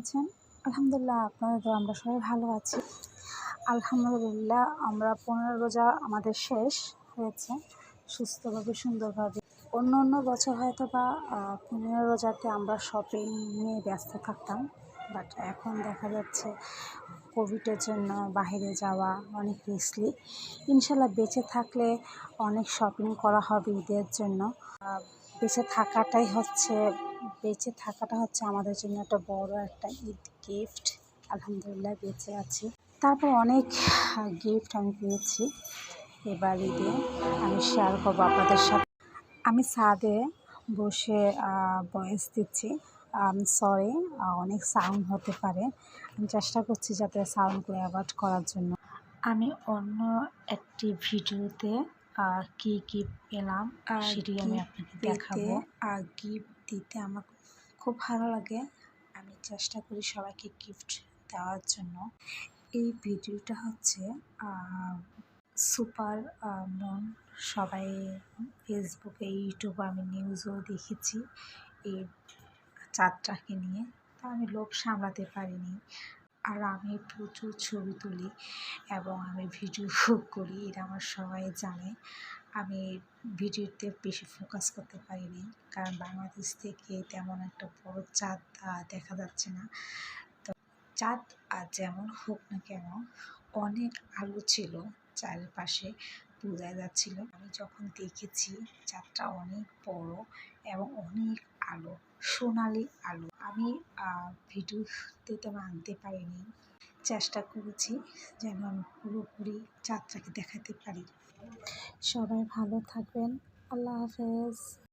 আছেন? আলহামদুলিল্লাহ আপনাদের তো আমরা সবাই ভালো আছি। আলহামদুলিল্লাহ, আমরা পনেরো রোজা আমাদের শেষ হয়েছে, সুস্থভাবে, সুন্দরভাবে। অন্য অন্য বছর হয়তো বা পনেরো রোজাতে আমরা শপিং নিয়ে ব্যস্ত থাকতাম বাট এখন দেখা যাচ্ছে কোভিডের জন্য বাইরে যাওয়া অনেক রিস্কলি ইনশাল্লাহ বেঁচে থাকলে অনেক শপিং করা হবে ঈদের জন্য। বেঁচে থাকাটাই হচ্ছে বেঁচে থাকাটা হচ্ছে আমাদের জন্য একটা বড় একটা ঈদ গিফট আলহামদুলিল্লাহ বেঁচে আছি। তারপর অনেক গিফট আমি পেয়েছি এবার ঈদে। আমি শেয়ার করব আপনাদের সাথে। আমি ছাদে বসে ভয়েস দিচ্ছি। সরি অনেক সাউন্ড হতে পারে। আমি চেষ্টা করছি যাতে সাউন্ডগুলো অ্যাভয়েড করার জন্য। আমি অন্য একটি ভিডিওতে কি কি পেলাম আর সেটি আমি আপনাকে দেখাবো। আর গিফট দিতে আমার খুব ভালো লাগে। আমি চেষ্টা করি সবাইকে গিফট দেওয়ার জন্য। এই ভিডিওটা হচ্ছে সুপার মন সবাই ফেসবুকে ইউটিউবে আমি নিউজও দেখেছি। এই চাঁদটাকে নিয়ে। তা আমি লোভ সামলাতে পারিনি। আর আমি প্রচুর ছবি তুলি এবং আমি ভিডিও করি, এটা আমার সবাই জানে। আমি ভিডিওতে বেশি ফোকাস করতে পারিনি। কারণ বাংলাদেশ থেকে তেমন একটা বড় চাঁদ দেখা যাচ্ছে না। তো চাঁদ আর যেমন হোক না কেন, অনেক আলো ছিল চারপাশে, বোঝা যাচ্ছিল। আমি যখন দেখেছি চাঁদটা অনেক বড় এবং অনেক আলো, সোনালি আলো। আমি ভিডিওতে তেমন আনতে পারিনি। চেষ্টা করেছি যেন আমি পুরোপুরি যাত্রাকে দেখাতে পারি। সবাই ভালো থাকবেন। আল্লাহ হাফেজ।